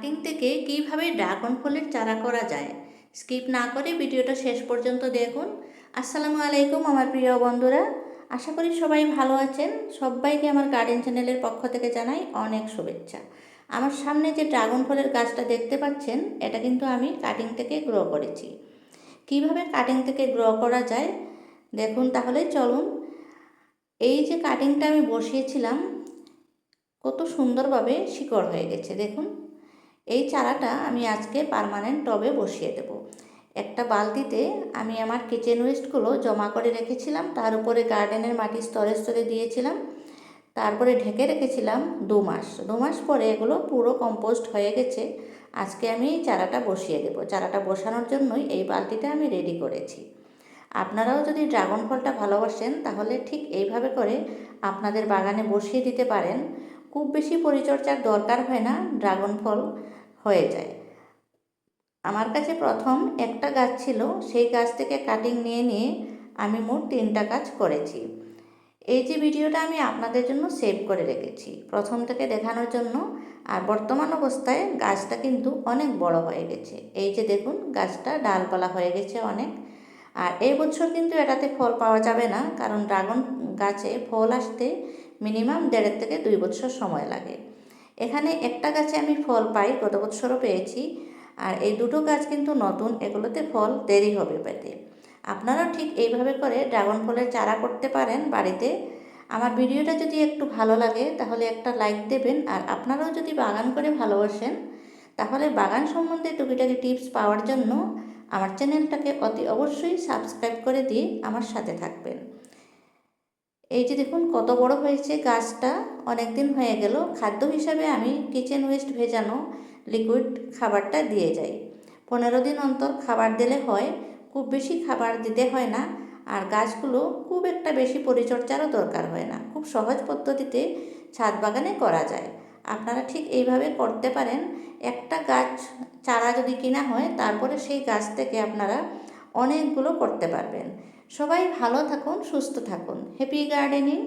Cutting থেকে কীভাবে dragon ফলের চারা করা যায় স্কিপ না করে ভিডিওটা শেষ পর্যন্ত দেখুন। আসসালামু আলাইকুম আমার প্রিয় বন্ধুরা, আশা করি সবাই ভালো আছেন। সবাইকে আমার গার্ডেন চ্যানেলের পক্ষ থেকে জানাই অনেক শুভেচ্ছা। আমার সামনে যে ড্রাগন ফলের গাছটা দেখতে পাচ্ছেন, এটা কিন্তু আমি কাটিং থেকে গ্রো করেছি। কীভাবে কাটিং থেকে গ্রো করা যায়, দেখুন তাহলে চলুন। এই যে কাটিংটা আমি বসিয়েছিলাম, কত সুন্দরভাবে শিকড় হয়ে গেছে, দেখুন। এই চারাটা আমি আজকে পারমানেন্ট টবে বসিয়ে দেব। একটা বালতিতে আমি আমার কিচেন ওয়েস্টগুলো জমা করে রেখেছিলাম, তার উপরে গার্ডেনের মাটি স্তরে স্তরে দিয়েছিলাম, তারপরে ঢেকে রেখেছিলাম দু মাস। দু মাস পরে এগুলো পুরো কম্পোস্ট হয়ে গেছে, আজকে আমি চারাটা বসিয়ে দেব। চারাটা বসানোর জন্যই এই বালতিটা আমি রেডি করেছি। আপনারাও যদি ড্রাগন ফলটা ভালোবাসেন, তাহলে ঠিক এইভাবে করে আপনাদের বাগানে বসিয়ে দিতে পারেন। খুব বেশি পরিচর্যার দরকার হয় না, ড্রাগন ফল হয়ে যায়। আমার কাছে প্রথম একটা গাছ ছিল, সেই গাছ থেকে কাটিং নিয়ে নিয়ে আমি মোট তিনটা গাছ করেছি। এই যে ভিডিওটা আমি আপনাদের জন্য সেভ করে রেখেছি, প্রথম থেকে দেখানোর জন্য, আর বর্তমান অবস্থায় গাছটা কিন্তু অনেক বড় হয়ে গেছে। এই যে দেখুন, গাছটা ডালপালা হয়ে গেছে অনেক। আর এই বছর কিন্তু এটাতে ফল পাওয়া যাবে না, কারণ ড্রাগন গাছে ফল আসতে মিনিমাম দেড়ের থেকে দুই বছর সময় লাগে। এখানে একটা গাছে আমি ফল পাই, গত বছরও পেয়েছি, আর এই দুটো গাছ কিন্তু নতুন, এগুলোতে ফল দেরি হবে পেতে। আপনারাও ঠিক এইভাবে করে ড্রাগন ফলের চারা করতে পারেন বাড়িতে। আমার ভিডিওটা যদি একটু ভালো লাগে, তাহলে একটা লাইক দেবেন, আর আপনারাও যদি বাগান করে ভালোবাসেন, তাহলে বাগান সম্বন্ধে টুকিটাকি টিপস পাওয়ার জন্য আমার চ্যানেলটাকে অতি অবশ্যই সাবস্ক্রাইব করে দিয়ে আমার সাথে থাকবেন। এই যে দেখুন, কত বড় হয়েছে গাছটা অনেক দিন হয়ে গেল। খাদ্য হিসাবে আমি কিচেন ওয়েস্ট ভেজানো লিকুইড খাবারটা দিয়ে যাই। পনেরো দিন অন্তর খাবার দিলে হয়, খুব বেশি খাবার দিতে হয় না, আর গাছগুলো খুব একটা বেশি পরিচর্যারও দরকার হয় না। খুব সহজ পদ্ধতিতে ছাদ বাগানে করা যায়। আপনারা ঠিক এইভাবে করতে পারেন। একটা গাছ চারা যদি কিনা হয়, তারপরে সেই গাছ থেকে আপনারা অনেকগুলো করতে পারবেন। সবাই ভালো থাকুন, সুস্থ থাকুন। Happy gardening